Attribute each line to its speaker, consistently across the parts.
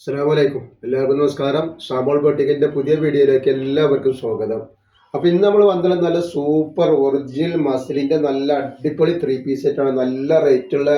Speaker 1: അസ്സലാമലൈക്കും എല്ലാവർക്കും നമസ്കാരം. ഷാമോൾ ബോട്ടിക്കിന്റെ പുതിയ വീഡിയോയിലേക്ക് എല്ലാവർക്കും സ്വാഗതം. അപ്പൊ ഇന്ന് നമ്മൾ വന്നത് നല്ല സൂപ്പർ ഒറിജിനൽ മസിലിന്റെ നല്ല അടിപൊളി ത്രീ പീസ് സെറ്റാണ് നല്ല റേറ്റ് ഉള്ള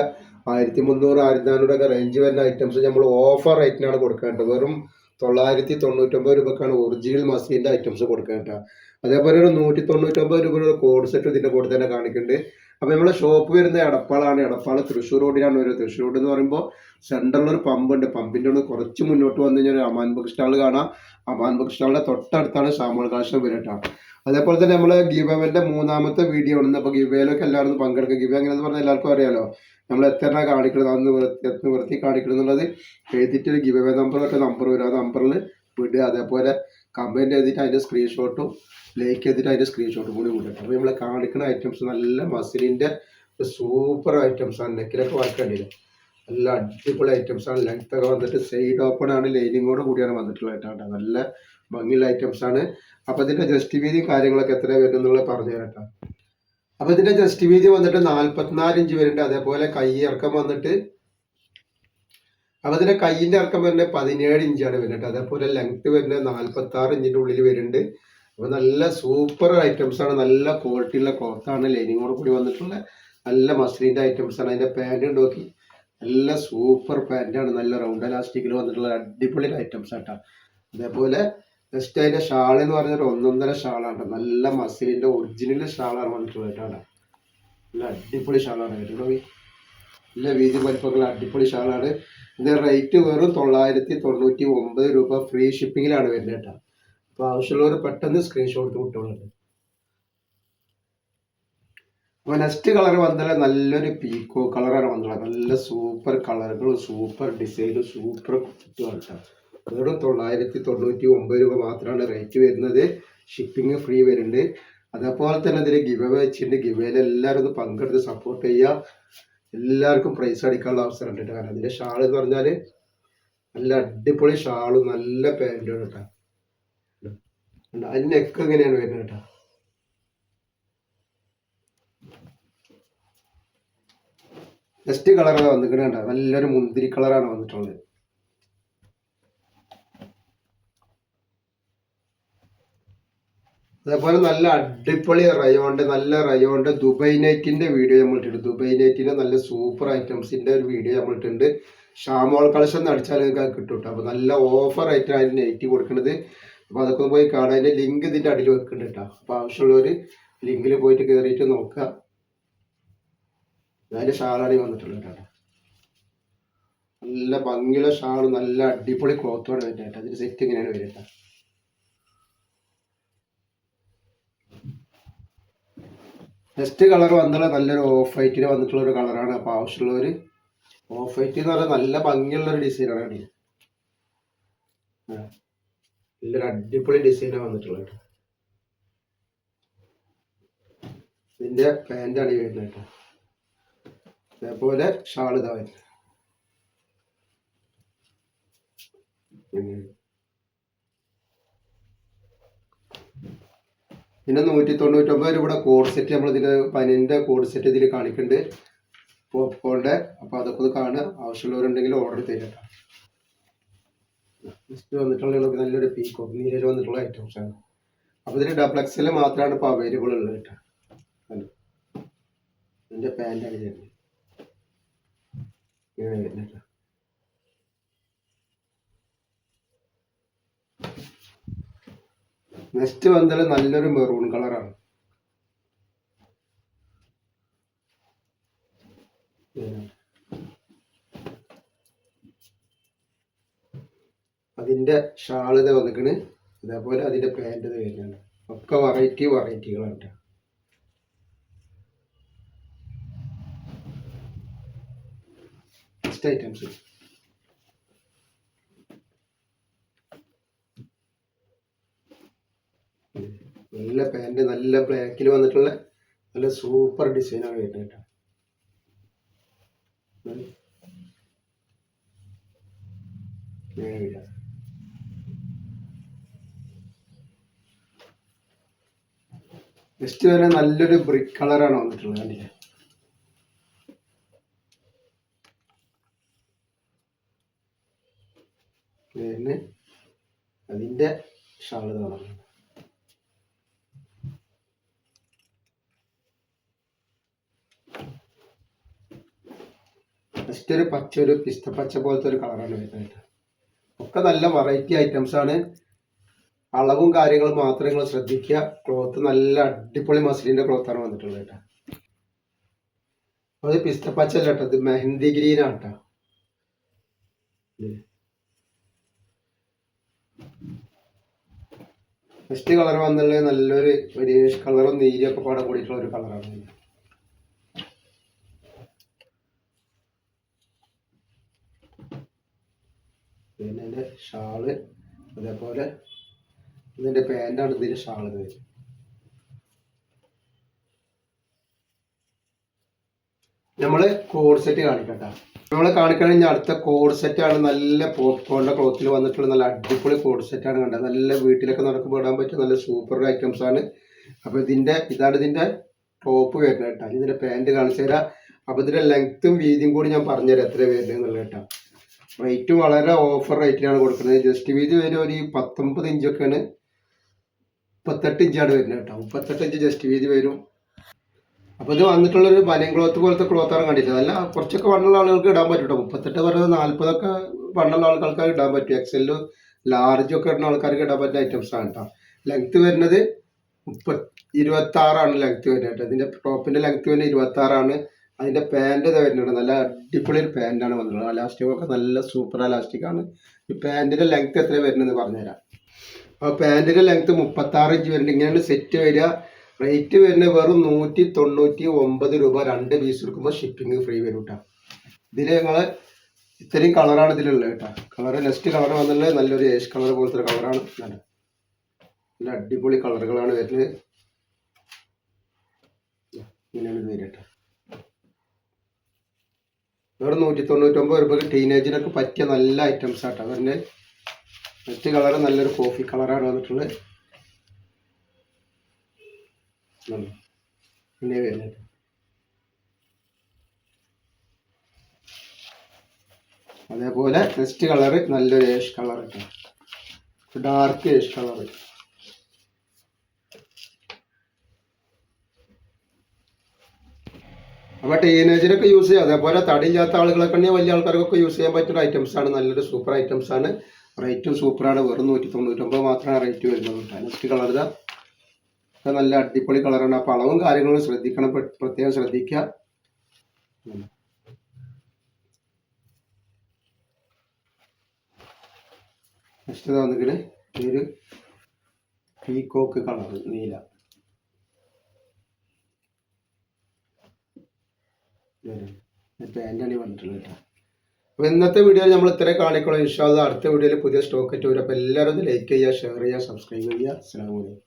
Speaker 1: ആയിരത്തി മുന്നൂറ് ആയിരത്തി നാനൂറൊക്കെ റേഞ്ച് വരുന്ന ഐറ്റംസ് നമ്മൾ ഓഫർ റേറ്റിനാണ് കൊടുക്കേണ്ടത് വെറും തൊള്ളായിരത്തി തൊണ്ണൂറ്റൊമ്പത് രൂപക്കാണ് ഒറിജിനൽ മസിലിന്റെ ഐറ്റംസ് കൊടുക്കേണ്ടത് അതേപോലെ ഒരു നൂറ്റി തൊണ്ണൂറ്റൊമ്പത് രൂപയുടെ കോഡ് സെറ്റ് ഇതിന്റെ കൂടെ തന്നെ കാണിക്കുന്നുണ്ട്. അപ്പൊ നമ്മളെ ഷോപ്പ് വരുന്നത് എടപ്പാളാണ്. എടപ്പാൾ തൃശ്ശൂർ റോഡിലാണ് വരുന്നത്. തൃശ്ശൂർ റോഡ് എന്ന് പറയുമ്പോൾ സെൻട്രലിൽ ഒരു പമ്പ് ഉണ്ട്. പമ്പിന്റെ ഒന്ന് കുറച്ച് മുന്നോട്ട് വന്നു കഴിഞ്ഞാൽ അമാൻ ബുക്ക് സ്റ്റാൾ കാണാം. അമാൻ ബുക്ക് സ്റ്റാളിന്റെ തൊട്ടടുത്താണ് ഷാമോൾ കാശം വരട്ടാ അതേപോലെ തന്നെ നമ്മൾ ഗിവന്റെ മൂന്നാമത്തെ വീഡിയോ ഉണ്ട് അപ്പോൾ ഗിവയിലൊക്കെ എല്ലാവരും പങ്കെടുക്കും ഗിവ എങ്ങനെയെന്ന് പറഞ്ഞാൽ എല്ലാവർക്കും അറിയാലോ. നമ്മൾ എത്ര കാണിക്കണം അന്ന് വൃത്തി കാണിക്കണം എന്നുള്ളത്? എഴുതിയിട്ട് ഒരു ഗിവേ നമ്പറൊക്കെ നമ്പർ വരും. ആ നമ്പറിൽ വിടുക അതേപോലെ കമന്റ് ചെയ്തിട്ട് അതിന്റെ സ്ക്രീൻഷോട്ടും ലൈക്ക് ചെയ്തിട്ട് അതിന്റെ സ്ക്രീൻഷോട്ടും കൂടി വിടുക അപ്പോൾ നമ്മൾ കാണിക്കുന്ന ഐറ്റംസ് നല്ല മസിലിന്റെ സൂപ്പർ ഐറ്റംസ് ആണ്. നെക്കിലൊക്കെ വർക്കേണ്ടില്ല നല്ല അടിപൊളി ഐറ്റംസ് ആണ്. ലെങ്ത് ഒക്കെ വന്നിട്ട് സൈഡ് ഓപ്പൺ ആണ്. ലൈനിങ്ങോട് കൂടിയാണ് വന്നിട്ടുള്ളത് നല്ല ഭംഗിയുള്ള ഐറ്റംസ് ആണ്. അപ്പോൾ ഇതിന്റെ ജസ്റ്റ് വീതി കാര്യങ്ങളൊക്കെ എത്ര വരും എന്നുള്ളത് പറഞ്ഞു തരാം കേട്ടോ. അപ്പോൾ ഇതിന്റെ ജസ്റ്റ് വീതി വന്നിട്ട് നാൽപ്പത്തിനാല് ഇഞ്ച് വരുന്നുണ്ട്. അതേപോലെ കൈ ഇറക്കം വന്നിട്ട് അപ്പോൾ ഇതിന്റെ കൈയിന്റെ ഇറക്കം വരുന്നത് പതിനേഴ് ഇഞ്ചാണ് വരുന്നത് അതേപോലെ ലെങ്ത് വരുന്നത് നാൽപ്പത്തി ആറ് ഇഞ്ചിന്റെ ഉള്ളിൽ വരുന്നുണ്ട്. അപ്പോൾ നല്ല സൂപ്പർ ഐറ്റംസ് ആണ്. നല്ല ക്വാളിറ്റി ഉള്ള ക്ലോത്താണ് ലൈനിങ്ങോട് കൂടി വന്നിട്ടുള്ള നല്ല മസ്ലിന്റെ ഐറ്റംസ് ആണ്. അതിന്റെ പാന്റ് നോക്കി. നല്ല സൂപ്പർ പാന്റാണ് നല്ല റൗണ്ട് എലാസ്റ്റിക്കിൽ വന്നിട്ടുള്ള അടിപൊളി ഐറ്റംസ് ആട്ടാ അതേപോലെ ജസ്റ്റ് അതിന്റെ ഷാൾ എന്ന് പറഞ്ഞാൽ ഒന്നൊന്നര ഷാളാണ് നല്ല മസിലിന്റെ ഒറിജിനൽ ഷാളാണ് വന്നിട്ടുള്ളത് കേട്ടോ. നല്ല അടിപൊളി ഷാളാണ് കേട്ടോ. നല്ല വീതി വലിപ്പങ്ങൾ അടിപൊളി ഷാളാണ്. ഇത് റേറ്റ് വെറും തൊള്ളായിരത്തി തൊണ്ണൂറ്റി ഒമ്പത് രൂപ ഫ്രീ ഷിപ്പിങ്ങിലാണ് വരുന്നത് കേട്ടോ. അപ്പോൾ ആവശ്യമുള്ളവർ പെട്ടെന്ന് സ്ക്രീൻഷോട്ട് കിട്ടുന്നുണ്ട് അപ്പോൾ നെക്സ്റ്റ് കളർ വന്നാൽ നല്ലൊരു പീക്കോ കളറാണ് വന്നത്. നല്ല സൂപ്പർ കളറുകളും സൂപ്പർ ഡിസൈനും സൂപ്പർ കുത്തുമാണ് കേട്ടോ. വെറും തൊള്ളായിരത്തി തൊണ്ണൂറ്റി ഒമ്പത് രൂപ മാത്രമാണ് റേറ്റ് വരുന്നത്. ഷിപ്പിംഗ് ഫ്രീ വരുന്നുണ്ട്. അതേപോലെ തന്നെ ഇതിൽ ഗിവ വെച്ചിട്ടുണ്ട്. ഗിവയിൽ എല്ലാവരും ഒന്ന് പങ്കെടുത്ത് സപ്പോർട്ട് ചെയ്യുക. എല്ലാവർക്കും പ്രൈസ് അടിക്കാനുള്ള അവസരം ഉണ്ട് കാരണം അതിന്റെ ഷാൾ എന്ന് പറഞ്ഞാൽ നല്ല അടിപൊളി ഷാളും നല്ല പാന്റും കേട്ടോ. അതിന് നെക്ക് എങ്ങനെയാണ് വരുന്നത് കേട്ടോ? നെക്സ്റ്റ് കളറാണ് വന്നിട്ടുണ്ട് നല്ലൊരു മുന്തിരി കളറാണ് വന്നിട്ടുള്ളത്. അതേപോലെ നല്ല അടിപൊളി റയോണ്ട് നല്ല റയോണ്ട് ദുബൈ നൈറ്റിന്റെ വീഡിയോ നമ്മൾ ഇട്ടിട്ടുണ്ട് ദുബൈ നൈറ്റിന്റെ നല്ല സൂപ്പർ ഐറ്റംസിന്റെ ഒരു വീഡിയോ നമ്മൾ ഇട്ടിട്ടുണ്ട് ഷാമോൾ കളക്ഷൻ എന്ന് അടിച്ചാൽ നിങ്ങൾക്ക് കിട്ടും കേട്ടോ അപ്പോൾ നല്ല ഓഫർ ആയിട്ടാണ് അതിന് നൈറ്റ് കൊടുക്കുന്നത് അപ്പോൾ അതൊക്കെ ഒന്ന് പോയി കാണാൻ ലിങ്ക് ഇതിന്റെ അടിയിൽ വെക്കുന്നുണ്ട് കേട്ടോ അപ്പോൾ ആവശ്യമുള്ളവർ ലിങ്കിൽ പോയിട്ട് കയറിയിട്ട് നോക്കുക. അതിന്റെ ഷാളാണ് വന്നിട്ടുള്ളത് കേട്ടോ നല്ല ഭംഗിയുള്ള ഷാൾ നല്ല അടിപൊളി വരുന്നത് കേട്ടോ അതിന്റെ സെറ്റ് ഇങ്ങനെയാണ് വരുന്നത് നെക്സ്റ്റ് കളർ വന്നിട്ടുള്ള നല്ലൊരു ഓഫ് വൈറ്റിൽ വന്നിട്ടുള്ള ഒരു കളറാണ് അപ്പോൾ ആവശ്യമുള്ളവർ ഓഫ് വൈറ്റ് എന്ന് പറഞ്ഞാൽ നല്ല ഭംഗിയുള്ള ഒരു ഡിസൈനാണ് നല്ലൊരു അടിപൊളി ഡിസൈനാണ് വന്നിട്ടുള്ളത് ഇതിന്റെ പാന്റാണ് ഈ വരുന്നത് കേട്ടോ. അതേപോലെ ഷാൾ ഇതാ വരുന്നത്. പിന്നെ നൂറ്റി തൊണ്ണൂറ്റൊമ്പത് രൂപയുടെ കോഡ് സെറ്റ് നമ്മൾ ഇതിൽ പനിന്റെ കോഡ് സെറ്റ് ഇതിൽ കാണിക്കുന്നുണ്ട് പോപ്കോണിന്റെ അപ്പോൾ അതൊക്കെ ഒന്ന് കാണുക. ആവശ്യമുള്ളവരുണ്ടെങ്കിൽ ഓർഡർ തരാം നെക്സ്റ്റ് വന്നിട്ടുള്ള നല്ലൊരു പീക്കോ നീരയിൽ വന്നിട്ടുള്ള ഐറ്റംസ് ആണ് അപ്പോൾ ഇതിൽ ഡബിൾ എക്സൽ മാത്രമാണ് ഇപ്പോൾ അവൈലബിൾ ഉള്ളത് കേട്ടോ. ഇതിന്റെ പാന്റാണ് വരുന്നത് ഇങ്ങനെ നെക്സ്റ്റ് വന്നാൽ നല്ലൊരു മെറൂൺ കളറാണ് അതിന്റെ ഷാളിത വന്നിക്കണ്. അതേപോലെ അതിന്റെ പാന്റ് ഇത് വരുന്നുണ്ട്. ഒക്കെ വെറൈറ്റി വെറൈറ്റികളാണ് ട്ടോ. നെക്സ്റ്റ് ഐറ്റംസ് നല്ല പാന്റ് നല്ല ബ്ലാക്കിൽ വന്നിട്ടുള്ള നല്ല സൂപ്പർ ഡിസൈനാണ് വരുന്നത് കേട്ടോ. നെക്സ്റ്റ് വരെ നല്ലൊരു ബ്രിക്ക് കളറാണ് വന്നിട്ടുള്ളത് കണ്ടില്ലേ? അതിന്റെ ഷാൾ കാണാം. ജസ്റ്റ് ഒരു പച്ച ഒരു പിസ്ത പച്ച പോലത്തെ ഒരു കളറാണ് വരുന്നത്. ഒക്കെ നല്ല വെറൈറ്റി ഐറ്റംസ് ആണ്. അളവും കാര്യങ്ങളും മാത്രം നിങ്ങൾ ശ്രദ്ധിക്കുക. ക്ലോത്ത് നല്ല അടിപൊളി മസ്ലിന്റെ ക്ലോത്താണ് വന്നിട്ടുള്ളത് കേട്ടോ. അത് പിസ്ത പച്ച അല്ല കേട്ടോ ഇത് മെഹന്തി ഗ്രീൻ ആണ് കേട്ടോ. ഫസ്റ്റ് കളർ വന്നുള്ളത് നല്ലൊരു ഒരു കളറും നീരിയൊക്കെ പാടെ കൂടിയിട്ടുള്ള ഒരു കളറാണ് പിന്നെ എന്റെ ഷാൾ അതേപോലെ ഇതിന്റെ പാന്റാണ് ഇതിന്റെ ഷാൾ വരും നമ്മൾ കോഡ് സെറ്റ് കാണിക്കട്ടെ. നമ്മൾ കാണിക്കണമെങ്കിൽ അടുത്ത കോഡ് സെറ്റാണ് നല്ല പോപ്കോണിന്റെ ക്ലോത്തിൽ വന്നിട്ടുള്ള നല്ല അടിപൊളി കോഡ് സെറ്റാണ് കണ്ടത്. നല്ല വീട്ടിലൊക്കെ നടക്കുമ്പോൾ ഇടാൻ പറ്റിയ നല്ല സൂപ്പർ ഐറ്റംസ് ആണ്. അപ്പോൾ ഇതിന്റെ ഇതാണ് ഇതിന്റെ ടോപ്പ് വരുന്നത് കേട്ടോ. ഇതിന്റെ പാന്റ് കാണിച്ചു തരാം. അപ്പോൾ ഇതിന്റെ ലെങ്ത്തും വീതിയും കൂടി ഞാൻ പറഞ്ഞുതരാം എത്ര വരുന്നത് എന്നുള്ളത് കേട്ടോ. റേറ്റ് വളരെ ഓഫർ റേറ്റിലാണ് കൊടുക്കുന്നത്. ജസ്റ്റ് വീതി വരും ഒരു പത്തൊമ്പത് ഇഞ്ചൊക്കെയാണ്. മുപ്പത്തെട്ട് ഇഞ്ചാണ് വരുന്നത് കേട്ടോ. മുപ്പത്തെട്ട് ഇഞ്ച് ജസ്റ്റ് വീതി വരും. അപ്പോൾ ഇത് വന്നിട്ടുള്ളൊരു ബനിയൻ ക്ലോത്ത് പോലത്തെ ക്ലോത്താണ് കണ്ടിട്ട് അല്ല കുറച്ചൊക്കെ വണ്ണുള്ള ആളുകൾക്ക് ഇടാൻ പറ്റും കേട്ടോ. മുപ്പത്തെട്ട് പറയുന്നത് നാൽപ്പതൊക്കെ വണ്ണുള്ള ആൾക്കാർക്ക് ഇടാൻ പറ്റും. എക്സെല്ലു ലാർജ് ഒക്കെ ഇടുന്ന ആൾക്കാർക്ക് ഇടാൻ പറ്റുന്ന ഐറ്റംസ് ആണ് കേട്ടോ. ലെങ്ത് വരുന്നത് മുപ്പത്തി ഇരുപത്തി ആറാണ് ലെങ്ത് വരുന്നത് കേട്ടോ. ഇതിന്റെ ടോപ്പിന്റെ ലെങ്ത് വരുന്നത് ഇരുപത്തി ആറാണ് അതിന്റെ പാന്റ് ഇതാ വരുന്നുണ്ട് നല്ല അടിപൊളി ഒരു പാന്റാണ് വന്നിട്ടുള്ളത്. അലാസ്റ്റിക് ഒക്കെ നല്ല സൂപ്പർ അലാസ്റ്റിക് ആണ്. ഈ പാന്റിന്റെ ലെങ്ത് എത്ര വരുന്നത് പറഞ്ഞുതരാം. അപ്പോൾ പാന്റിന്റെ ലെങ്ത് മുപ്പത്താറ് ഇഞ്ച് വരുന്നുണ്ട്. ഇങ്ങനെയാണ് സെറ്റ് വരിക. റേറ്റ് വരുന്നത് വെറും നൂറ്റി തൊണ്ണൂറ്റി ഒമ്പത് രൂപ രണ്ട് പീസ് എടുക്കുമ്പോൾ ഷിപ്പിംഗ് ഫ്രീ വരും കേട്ടോ ഇതിൽ ഞങ്ങൾ ഇത്രയും കളറാണ് ഇതിലുള്ളത് കേട്ടോ കളർ നെക്സ്റ്റ് കളർ വന്നുള്ളത് നല്ലൊരു ഏഷ് കളർ പോലത്തെ കളറാണ് നല്ല നല്ല അടിപൊളി കളറുകളാണ് വരുന്നത്. ഇങ്ങനെയാണ് ഇത് വരിക കേട്ടോ വെറും നൂറ്റി തൊണ്ണൂറ്റൊമ്പത് രൂപയ്ക്ക് ടീനേജിനൊക്കെ പറ്റിയ നല്ല ഐറ്റംസ് ആട്ടോ. അതിന്റെ മറ്റ് കളർ നല്ലൊരു കോഫി കളറാണ് വന്നിട്ടുള്ളത്. അതേപോലെ നെക്സ്റ്റ് കളർ നല്ലൊരു ash colour dark ash colour അപ്പോൾ ടീനേജിനൊക്കെ യൂസ് ചെയ്യാം. അതേപോലെ തടിയില്ലാത്ത ആളുകളൊക്കെ ഉണ്ടെങ്കിൽ വലിയ ആൾക്കാർക്കൊക്കെ യൂസ് ചെയ്യാൻ പറ്റുന്ന ഐറ്റംസ് ആണ്. നല്ലൊരു സൂപ്പർ ഐറ്റംസ് ആണ്. റേറ്റും സൂപ്പറാണ് വെറും നൂറ്റി തൊണ്ണൂറ്റൊമ്പത് മാത്രമാണ് റേറ്റ് വരുന്നത്. നെക്സ്റ്റ് കളർ ഇതാ. നല്ല അടിപൊളി കളറാണ് അപ്പോൾ അളവും കാര്യങ്ങളും ശ്രദ്ധിക്കണം. പ്രത്യേകം ശ്രദ്ധിക്കുക. നെക്സ്റ്റ് വന്നിട്ട് ഒരു പീകോക്ക് കളർ നീല. കേട്ടോ. അപ്പോൾ ഇന്നത്തെ വീഡിയോയിൽ നമ്മൾ ഇത്രയും കാണിക്കണം? ഇൻഷാല്ല അടുത്ത വീഡിയോയിൽ പുതിയ സ്റ്റോക്ക് വരും. അപ്പോൾ എല്ലാവരും ലൈക്ക് ചെയ്യുക ഷെയർ ചെയ്യുക സബ്സ്ക്രൈബ് ചെയ്യുക. അസ്സാം വലൈക്കും